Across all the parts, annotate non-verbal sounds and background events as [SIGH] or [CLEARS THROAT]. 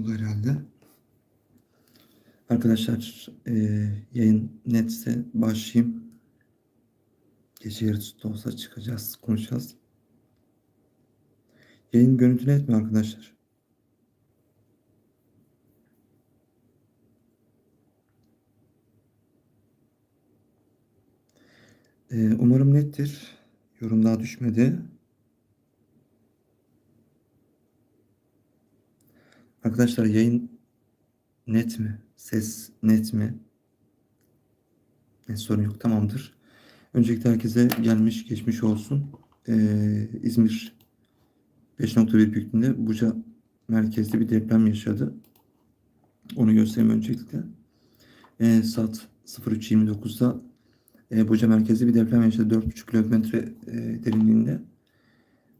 oldu herhalde. Arkadaşlar e, yayın netse başlayayım. Gece yarısı da olsa çıkacağız, konuşacağız. Yayın görüntü net mi arkadaşlar? E, umarım nettir. Yorum daha düşmedi. Arkadaşlar yayın net mi? Ses net mi? Ne sorun yok tamamdır. Öncelikle herkese gelmiş geçmiş olsun. Ee, İzmir 5.1 büyüklüğünde Buca merkezli bir deprem yaşadı. Onu göstereyim öncelikle. Ee, saat 03.29'da e, Buca merkezli bir deprem yaşadı. 4.5 kilometre e, derinliğinde.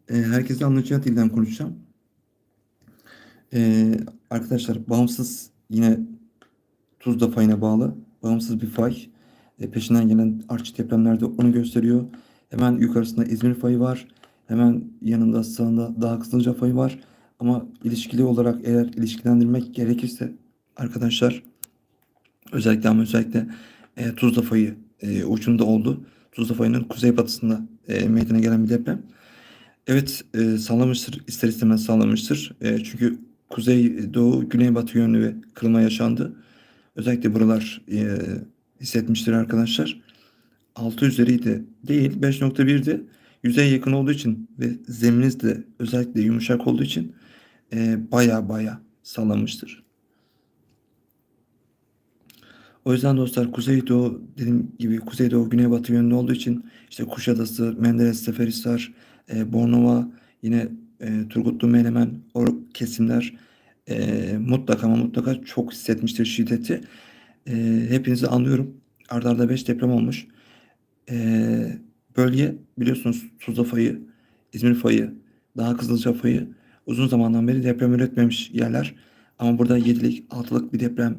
E, herkese anlayacağı dilden konuşacağım. Ee, arkadaşlar bağımsız yine Tuzla fayına bağlı bağımsız bir fay. E, peşinden gelen artçı depremlerde onu gösteriyor. Hemen yukarısında İzmir fayı var. Hemen yanında sağında Dağ Kızılca fayı var. Ama ilişkili olarak eğer ilişkilendirmek gerekirse arkadaşlar özellikle ama özellikle e, Tuzla fayı e, ucunda oldu. Tuzla fayının kuzeybatısında e, meydana gelen bir deprem. Evet e, sağlamıştır. ister istemez sağlamıştır. E, çünkü kuzey doğu güneybatı yönlü ve kırılma yaşandı. Özellikle buralar e, hissetmiştir arkadaşlar. 6 üzeriydi değil 5.1'di. Yüzeye yakın olduğu için ve zeminiz de özellikle yumuşak olduğu için e, baya baya sallamıştır. O yüzden dostlar Kuzeydoğu dediğim gibi Kuzeydoğu Güneybatı yönlü olduğu için işte Kuşadası, Menderes, Seferihisar, e, Bornova, yine e, Turgutlu, Menemen o kesimler e, mutlaka ama mutlaka çok hissetmiştir şiddeti. E, hepinizi anlıyorum. Arda arda 5 deprem olmuş. E, bölge biliyorsunuz Tuzla fayı, İzmir fayı, daha Kızılca fayı uzun zamandan beri deprem üretmemiş yerler. Ama burada 7'lik 6'lık bir deprem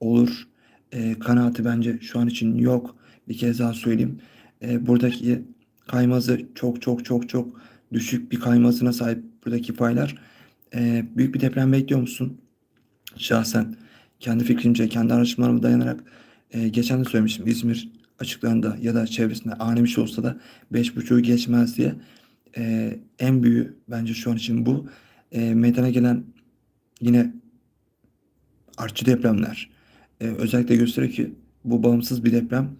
olur. E, kanaati bence şu an için yok. Bir kez daha söyleyeyim. E, buradaki kaymazı çok çok çok çok düşük bir kaymasına sahip buradaki faylar. E, büyük bir deprem bekliyor musun? Şahsen kendi fikrimce, kendi araştırmalarıma dayanarak e, geçen de söylemiştim İzmir açıklarında ya da çevresinde ani şey olsa da 5.5'u geçmez diye. E, en büyüğü bence şu an için bu. E, meydana gelen yine artçı depremler. E, özellikle gösteriyor ki bu bağımsız bir deprem.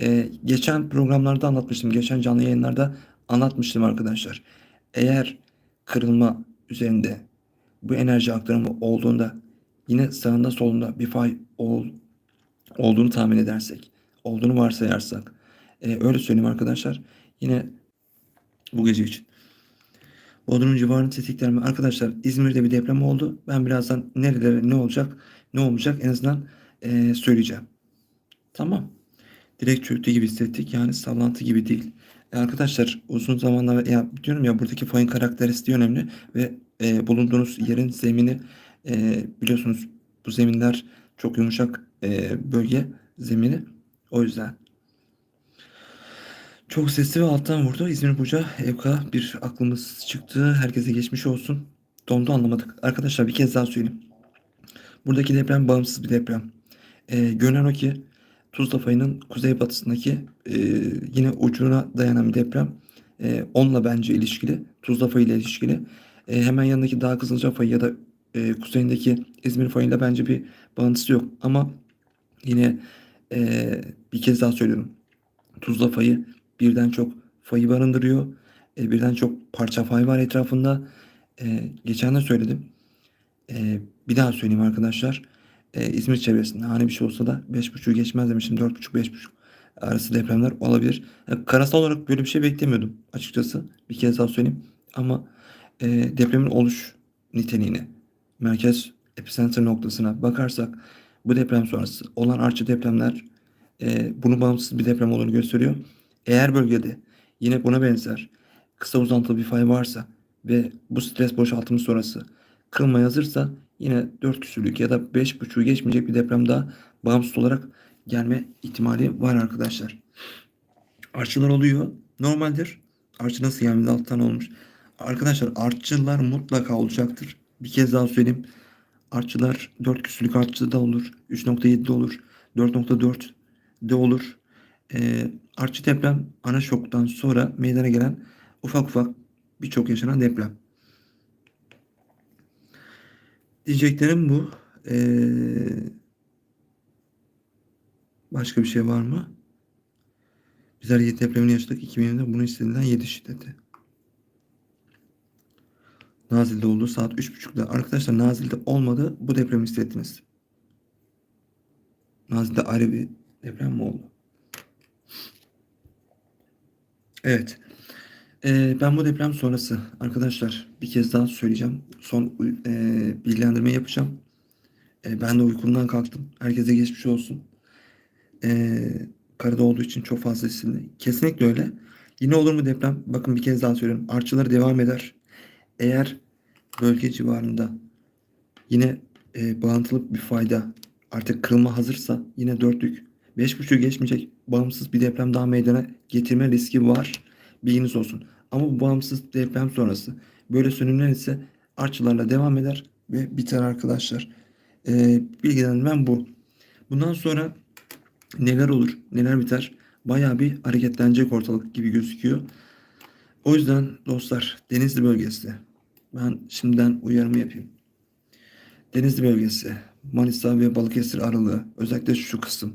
E, geçen programlarda anlatmıştım. Geçen canlı yayınlarda anlatmıştım arkadaşlar. Eğer kırılma üzerinde bu enerji aktarımı olduğunda yine sağında solunda bir fay ol, olduğunu tahmin edersek, olduğunu varsayarsak, e, öyle söyleyeyim arkadaşlar. Yine bu gece için. Bodrum civarını tetiklenme. Arkadaşlar İzmir'de bir deprem oldu. Ben birazdan nerelere ne olacak, ne olmayacak en azından e, söyleyeceğim. Tamam. Direkt çöktü gibi hissettik. Yani sallantı gibi değil. Arkadaşlar uzun zamanlar ya diyorum ya buradaki fayın karakteristiği önemli ve e, bulunduğunuz yerin zemini e, biliyorsunuz bu zeminler çok yumuşak e, bölge zemini. O yüzden çok sesli ve alttan vurdu. İzmir Buca Evka bir aklımız çıktı. Herkese geçmiş olsun. Dondu anlamadık. Arkadaşlar bir kez daha söyleyeyim. Buradaki deprem bağımsız bir deprem. E, görünen o ki Tuzla fayının kuzeybatısındaki e, yine ucuna dayanan bir deprem. E, onunla bence ilişkili. Tuzla fayı ile ilişkili. E, hemen yanındaki Dağ Kızılca fayı ya da e, kuzeyindeki İzmir fayıyla bence bir bağıntısı yok. Ama yine e, bir kez daha söylüyorum. Tuzla fayı birden çok fayı barındırıyor. E, birden çok parça fay var etrafında. E, geçen de söyledim. E, bir daha söyleyeyim arkadaşlar. E, İzmir çevresinde hani bir şey olsa da 5.5'u geçmez demiştim. 4.5-5.5 arası depremler olabilir. Yani karasal olarak böyle bir şey beklemiyordum açıkçası. Bir kez daha söyleyeyim. Ama e, depremin oluş niteliğine, merkez epicenter noktasına bakarsak bu deprem sonrası olan artçı depremler e, bunu bağımsız bir deprem olduğunu gösteriyor. Eğer bölgede yine buna benzer kısa uzantılı bir fay varsa ve bu stres boşaltımı sonrası kırılmaya hazırsa yine 4 küsürlük ya da 5.5'u geçmeyecek bir deprem daha bağımsız olarak gelme ihtimali var arkadaşlar. Artçılar oluyor. Normaldir. Artçı nasıl yani alttan olmuş. Arkadaşlar artçılar mutlaka olacaktır. Bir kez daha söyleyeyim. Artçılar 4 küsürlük artçı da olur. 3.7 de olur. 4.4 de olur. Ee, artçı deprem ana şoktan sonra meydana gelen ufak ufak birçok yaşanan deprem. Diyeceklerim bu. Ee, başka bir şey var mı? Bizler 7 depremini yaşadık. 2020'de bunu hissedilen 7 şiddeti. Nazil'de oldu saat 3.30'da. Arkadaşlar Nazil'de olmadı. Bu depremi hissettiniz. Nazil'de ayrı bir deprem mi oldu? Evet. Ee, ben bu deprem sonrası arkadaşlar bir kez daha söyleyeceğim. Son e, bilgilendirme yapacağım. E, ben de uykumdan kalktım. Herkese geçmiş olsun. E, karada olduğu için çok fazla hissedildi. Kesinlikle öyle. Yine olur mu deprem? Bakın bir kez daha söylüyorum. Artçıları devam eder. Eğer bölge civarında yine e, bağıntılı bir fayda artık kırılma hazırsa yine dörtlük 5.5'ü geçmeyecek bağımsız bir deprem daha meydana getirme riski var. Bilginiz olsun. Ama bu bağımsız deprem sonrası böyle sönümler ise artçılarla devam eder ve biter arkadaşlar. E, bilgilendirmem bu. Bundan sonra neler olur, neler biter bayağı bir hareketlenecek ortalık gibi gözüküyor. O yüzden dostlar Denizli bölgesi ben şimdiden uyarımı yapayım. Denizli bölgesi, Manisa ve Balıkesir aralığı özellikle şu kısım.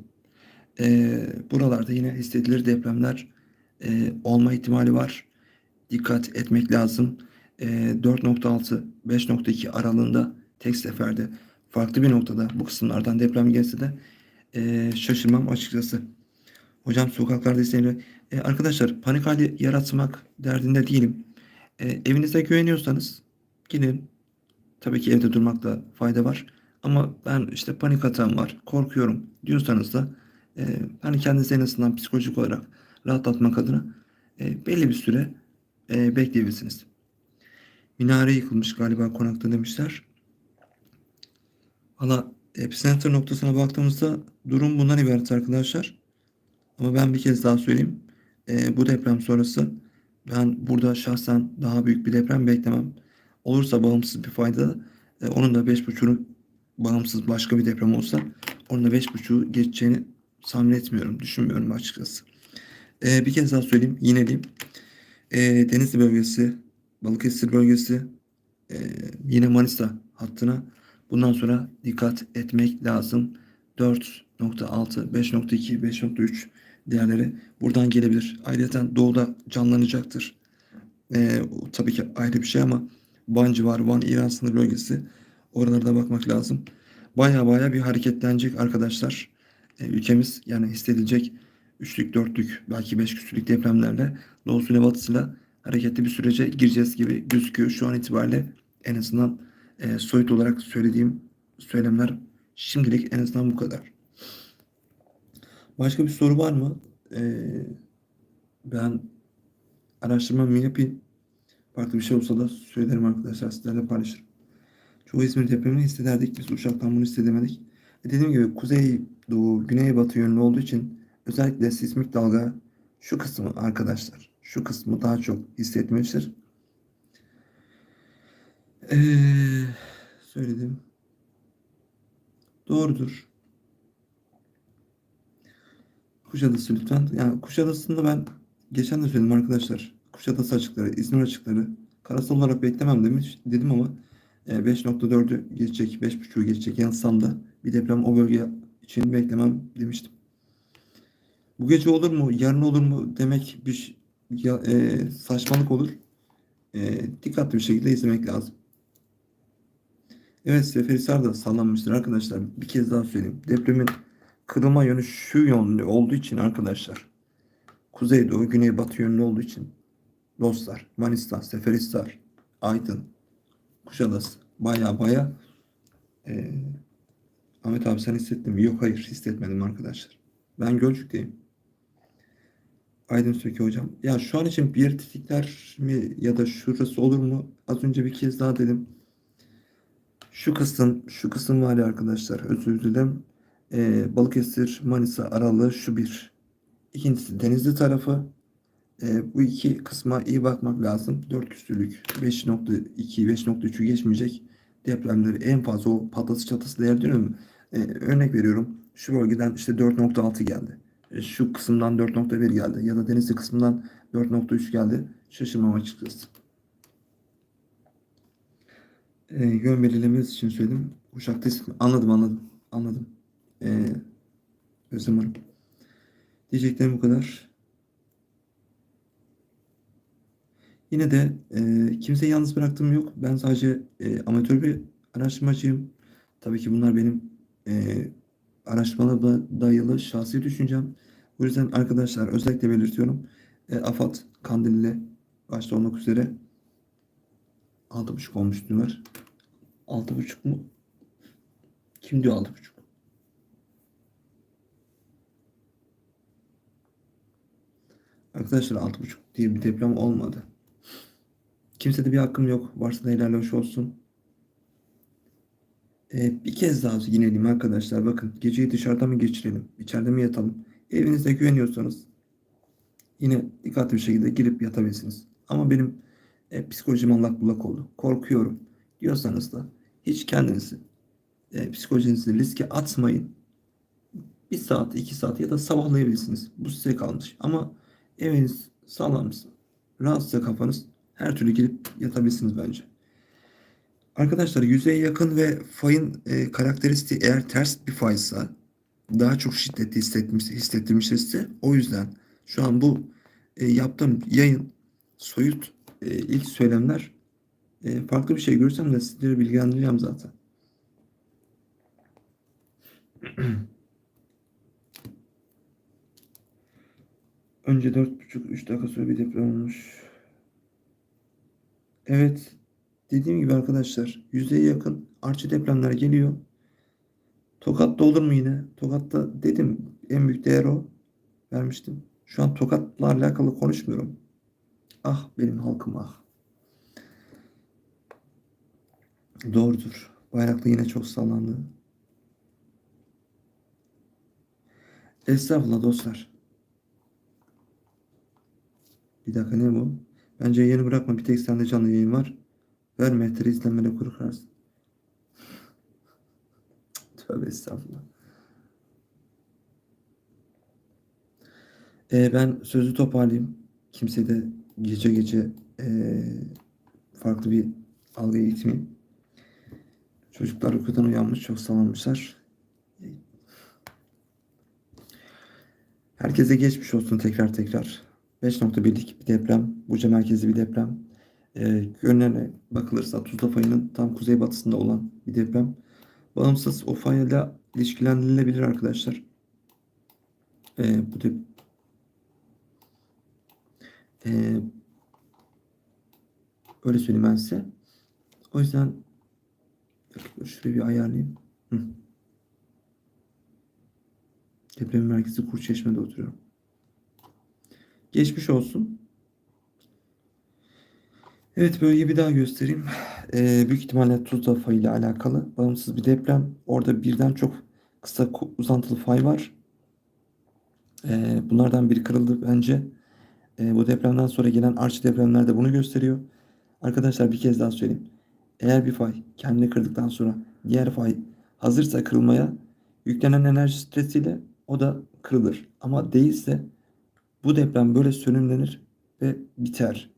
Ee, buralarda yine hissedilir depremler e, olma ihtimali var. Dikkat etmek lazım. E, 4.6 5.2 aralığında tek seferde farklı bir noktada bu kısımlardan deprem gelse de e, şaşırmam açıkçası. Hocam sokaklarda isteyenler e, arkadaşlar panik hali yaratmak derdinde değilim. E, evinize güveniyorsanız gidin. Tabii ki evde durmakta fayda var. Ama ben işte panik atağım var, korkuyorum diyorsanız da e, hani kendinizi en azından psikolojik olarak rahatlatmak adına e, belli bir süre e, bekleyebilirsiniz. Minare yıkılmış galiba konakta demişler. Valla epicenter noktasına baktığımızda durum bundan ibaret arkadaşlar. Ama ben bir kez daha söyleyeyim. E, bu deprem sonrası ben burada şahsen daha büyük bir deprem beklemem. Olursa bağımsız bir fayda e, onun da 5.5'unu bağımsız başka bir deprem olsa onun da 5.5'u geçeceğini tahmin etmiyorum. Düşünmüyorum açıkçası. E, bir kez daha söyleyeyim. Yineleyeyim. E, Denizli bölgesi, Balıkesir bölgesi, e, yine Manisa hattına bundan sonra dikkat etmek lazım. 4.6, 5.2, 5.3 değerleri buradan gelebilir. Ayrıca doğuda canlanacaktır. E, tabii ki ayrı bir şey ama Van civarı, Van İran sınır bölgesi oralarda bakmak lazım. Baya baya bir hareketlenecek arkadaşlar. E, ülkemiz yani hissedilecek üçlük, dörtlük, belki beş küsürlük depremlerle doğusuyla batısıyla hareketli bir sürece gireceğiz gibi gözüküyor. Şu an itibariyle en azından e, soyut olarak söylediğim söylemler şimdilik en azından bu kadar. Başka bir soru var mı? Ee, ben araştırmamı yapayım. Farklı bir şey olsa da söylerim arkadaşlar. Sizlerle paylaşırım. Çoğu İzmir depremini hissederdik. Biz uçaktan bunu hissedemedik. E dediğim gibi kuzey doğu, güney batı yönlü olduğu için özellikle sismik dalga şu kısmı arkadaşlar. Şu kısmı daha çok hissetmiştir. Ee, söyledim. Doğrudur. Kuşadası lütfen. Yani Kuşadası'nda ben geçen de söyledim arkadaşlar. Kuşadası açıkları, İzmir açıkları karasal olarak beklemem demiş dedim ama 5.4'ü e, geçecek, 5.5'ü geçecek yansam da bir deprem o bölge için beklemem demiştim. Bu gece olur mu, yarın olur mu demek bir ya, e, saçmalık olur. E, dikkatli bir şekilde izlemek lazım. Evet Seferihisar da sallanmıştır arkadaşlar. Bir kez daha söyleyeyim. Depremin kırılma yönü şu yönlü olduğu için arkadaşlar. Kuzeydoğu, güneybatı yönlü olduğu için dostlar, Manisa, Seferihisar, Aydın, Kuşadası baya baya e, Ahmet abi sen hissettin mi? Yok hayır hissetmedim arkadaşlar. Ben Gölcük'teyim. Aydın Söke hocam. Ya şu an için bir tetikler mi ya da şurası olur mu? Az önce bir kez daha dedim. Şu kısım, şu kısım var ya arkadaşlar. Özür dilerim. Ee, Balıkesir, Manisa aralığı şu bir. İkincisi Denizli tarafı. Ee, bu iki kısma iyi bakmak lazım. 4 küsürlük 5.2, 5.3'ü geçmeyecek. depremleri en fazla o patlatıcı çatısı değer diyorum? Ee, örnek veriyorum. Şu bölgeden işte 4.6 geldi. E, Şu kısımdan 4.1 geldi. Ya da denizli kısmından 4.3 geldi. Şaşırmam açıkçası. E, yön belirlemeniz için söyledim. Uşak tespit. Anladım anladım. Anladım. E, Özlem Hanım. Diyeceklerim bu kadar. Yine de e, kimseyi yalnız bıraktığım yok. Ben sadece e, amatör bir araştırmacıyım. Tabii ki bunlar benim e, araştırmalarıma dayalı şahsi düşüncem. Bu yüzden arkadaşlar özellikle belirtiyorum. E, AFAD Kandilli başta olmak üzere 6.5 olmuş diyorlar. 6.5 mu? Kim diyor 6.5? Arkadaşlar 6.5 diye bir deprem olmadı. Kimsede bir hakkım yok. Varsa da helal hoş olsun. Ee, bir kez daha yineleyeyim arkadaşlar. Bakın geceyi dışarıda mı geçirelim? içeride mi yatalım? Evinizde güveniyorsanız yine dikkatli bir şekilde girip yatabilirsiniz. Ama benim e, psikolojim allak bullak oldu. Korkuyorum diyorsanız da hiç kendinizi e, psikolojinizi riske atmayın. Bir saat, iki saat ya da sabahlayabilirsiniz. Bu size kalmış. Ama eviniz sağlam mısın? Rahatsa kafanız her türlü girip yatabilirsiniz bence. Arkadaşlar yüzeye yakın ve fayın e, karakteristiği eğer ters bir faysa daha çok şiddetli hissetmiş, hissettirmişse o yüzden şu an bu e, yaptığım yayın soyut e, ilk söylemler e, farklı bir şey görürsem de sizleri bilgilendireceğim zaten. [CLEARS THROAT] Önce 4,5-3 dakika sonra bir deprem olmuş. Evet. Dediğim gibi arkadaşlar yüzeye yakın artçı depremler geliyor. Tokat'ta olur mu yine? Tokat'ta dedim en büyük değer o. Vermiştim. Şu an Tokat'la alakalı konuşmuyorum. Ah benim halkım ah. Doğrudur. Bayraklı yine çok sallandı. Estağfurullah dostlar. Bir dakika ne bu? Bence yayını bırakma. Bir tek sende canlı yayın var. Ver mehteri izlenmene kuru kırarsın. Tövbe estağfurullah. Ee, ben sözü toparlayayım. Kimse de gece gece ee, farklı bir algıya gitmeyeyim. Çocuklar uykudan uyanmış. Çok sallanmışlar. Herkese geçmiş olsun tekrar tekrar. 5.1'lik bir deprem. Buca merkezli bir deprem. E, yönlerine bakılırsa Tuzla fayının tam kuzeybatısında olan bir deprem. Bağımsız o fayla ilişkilendirilebilir arkadaşlar. E, bu dep e, öyle söyleyeyim ben size. O yüzden şurayı bir ayarlayayım. Hı. Deprem merkezi Kurçeşme'de oturuyorum. Geçmiş olsun. Evet bölgeyi bir daha göstereyim. Ee, büyük ihtimalle Tuzla fayı ile alakalı bağımsız bir deprem. Orada birden çok kısa uzantılı fay var. Ee, bunlardan biri kırıldı bence. Ee, bu depremden sonra gelen arç depremler de bunu gösteriyor. Arkadaşlar bir kez daha söyleyeyim. Eğer bir fay kendini kırdıktan sonra diğer fay hazırsa kırılmaya yüklenen enerji stresiyle o da kırılır. Ama değilse bu deprem böyle sönümlenir ve biter.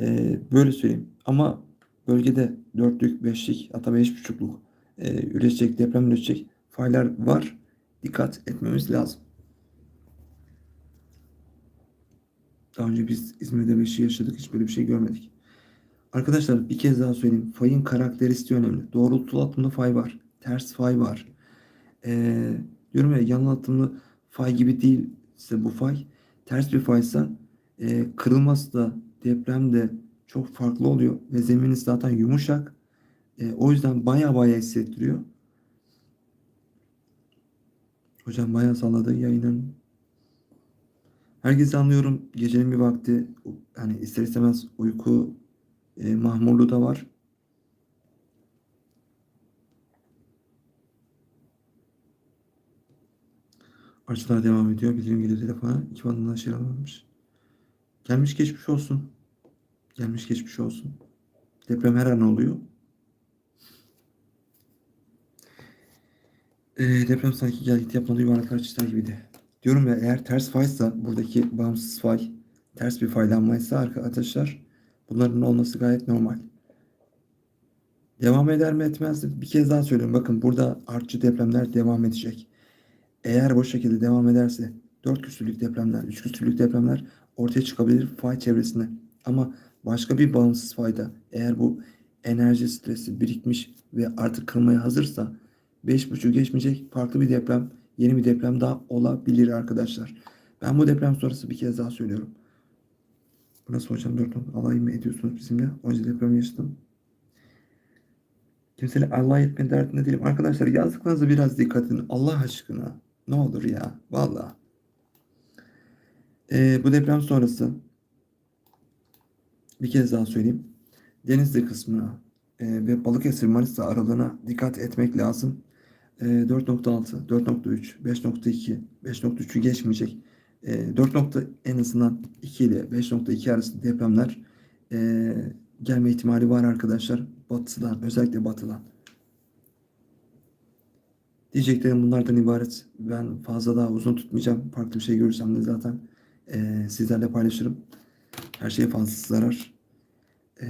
Ee, böyle söyleyeyim. Ama bölgede dörtlük, beşlik hatta beş buçukluk e, üretecek, deprem üretecek faylar var. Dikkat etmemiz lazım. Daha önce biz İzmir'de beşi yaşadık. Hiç böyle bir şey görmedik. Arkadaşlar bir kez daha söyleyeyim. Fayın karakteristiği önemli. Doğrultulu atımlı fay var. Ters fay var. Ee, diyorum ya yan atımlı fay gibi değil ise bu fay ters bir faysa e, kırılması da deprem de çok farklı oluyor ve zemini zaten yumuşak. E, o yüzden baya baya hissettiriyor. Hocam baya salladı yayının. Herkesi anlıyorum. Gecenin bir vakti hani ister istemez uyku e, mahmurluğu da var. Açılar devam ediyor. Bildirim geliyor telefona. İki bandından şey alınmış. Gelmiş geçmiş olsun. Gelmiş geçmiş olsun. Deprem her an oluyor. E, deprem sanki gel git yapmadığı yuvarlaklar çizgiler gibiydi. Diyorum ya eğer ters faysa buradaki bağımsız fay ters bir faylanmaysa arkadaşlar bunların olması gayet normal. Devam eder mi etmez mi? Bir kez daha söylüyorum. Bakın burada artçı depremler devam edecek. Eğer bu şekilde devam ederse 4 küsürlük depremler, 3 küsürlük depremler ortaya çıkabilir fay çevresinde. Ama başka bir bağımsız fayda eğer bu enerji stresi birikmiş ve artık kırmaya hazırsa 5.5 geçmeyecek farklı bir deprem, yeni bir deprem daha olabilir arkadaşlar. Ben bu deprem sonrası bir kez daha söylüyorum. Bu nasıl hocam 4 alay mı ediyorsunuz bizimle? Önce deprem yaşadım. Kimseyle Allah etme derdinde değilim. Arkadaşlar yazdıklarınıza biraz dikkat edin. Allah aşkına. Ne olur ya. Valla. Ee, bu deprem sonrası bir kez daha söyleyeyim. Denizli kısmına e, ve Balıkesir Manisa aralığına dikkat etmek lazım. E, 4.6, 4.3, 5.2, 5.3'ü geçmeyecek. E, 4 nokta en azından 2 ile 5.2 arası depremler e, gelme ihtimali var arkadaşlar. Batıdan, özellikle batıdan. Diyeceklerim bunlardan ibaret. Ben fazla daha uzun tutmayacağım. Farklı bir şey görürsem de zaten e, sizlerle paylaşırım. Her şeye fazlası zarar. E,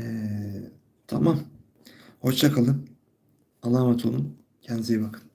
tamam. Hoşça kalın. Allah'a emanet olun. Kendinize iyi bakın.